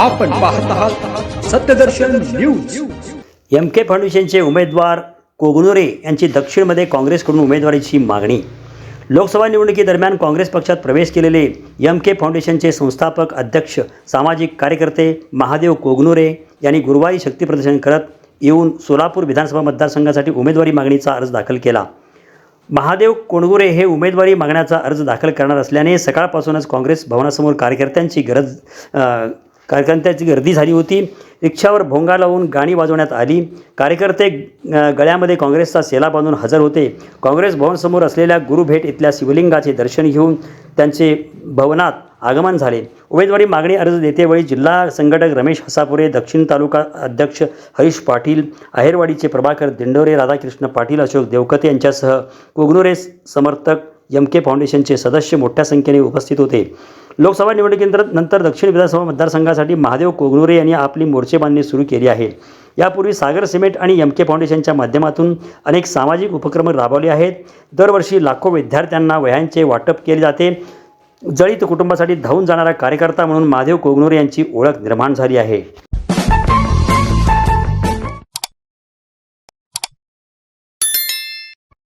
आपण पाहत आहात सत्यदर्शन न्यूज. एम के फाउंडेशनचे उमेदवार कोगनुरे यांची दक्षिणमध्ये काँग्रेसकडून उमेदवारीची मागणी. लोकसभा निवडणुकीदरम्यान काँग्रेस पक्षात प्रवेश केलेले एम के फाउंडेशनचे संस्थापक अध्यक्ष सामाजिक कार्यकर्ते महादेव कोगनुरे यांनी गुरुवारी शक्तीप्रदर्शन करत येऊन सोलापूर विधानसभा मतदारसंघासाठी उमेदवारी मागणीचा अर्ज दाखल केला. महादेव कोणगुरे हे उमेदवारी मागण्याचा अर्ज दाखल करणार असल्याने सकाळपासूनच काँग्रेस भवनासमोर कार्यकर्त्यांची गरज कार्यकर्त्यांची गर्दी झाली होती. रिक्षावर भोंगा लावून गाणी वाजवण्यात आली. कार्यकर्ते गळ्यामध्ये काँग्रेसचा सेला बांधून हजर होते. काँग्रेस भवनसमोर असलेल्या गुरुभेट इथल्या शिवलिंगाचे दर्शन घेऊन त्यांचे भवनात आगमन झाले. उमेदवारी मागणी अर्ज देतेवेळी जिल्हा संघटक रमेश हसापुरे दक्षिण तालुका अध्यक्ष हरीश पाटील आहेरवाडीचे प्रभाकर दिंडोरे राधाकृष्ण पाटील अशोक देवकते यांच्यासह कोगनुरे समर्थक एम के फाउंडेशनचे सदस्य मोठ्या संख्येने उपस्थित होते. लोकसभा निवडणुकीनंतर नंतर दक्षिण विधानसभा मतदारसंघासाठी महादेव कोगनुरे यांनी आपली मोर्चेबांधणी सुरू केली आहे. यापूर्वी सागर सिमेंट आणि एम के फाउंडेशनच्या माध्यमातून अनेक सामाजिक उपक्रम राबवले आहेत. दरवर्षी लाखो विद्यार्थ्यांना वह्यांचे वाटप केले जाते. जळीत कुटुंबासाठी धावून जाणारा कार्यकर्ता म्हणून महादेव कोगनुरे यांची ओळख निर्माण झाली आहे.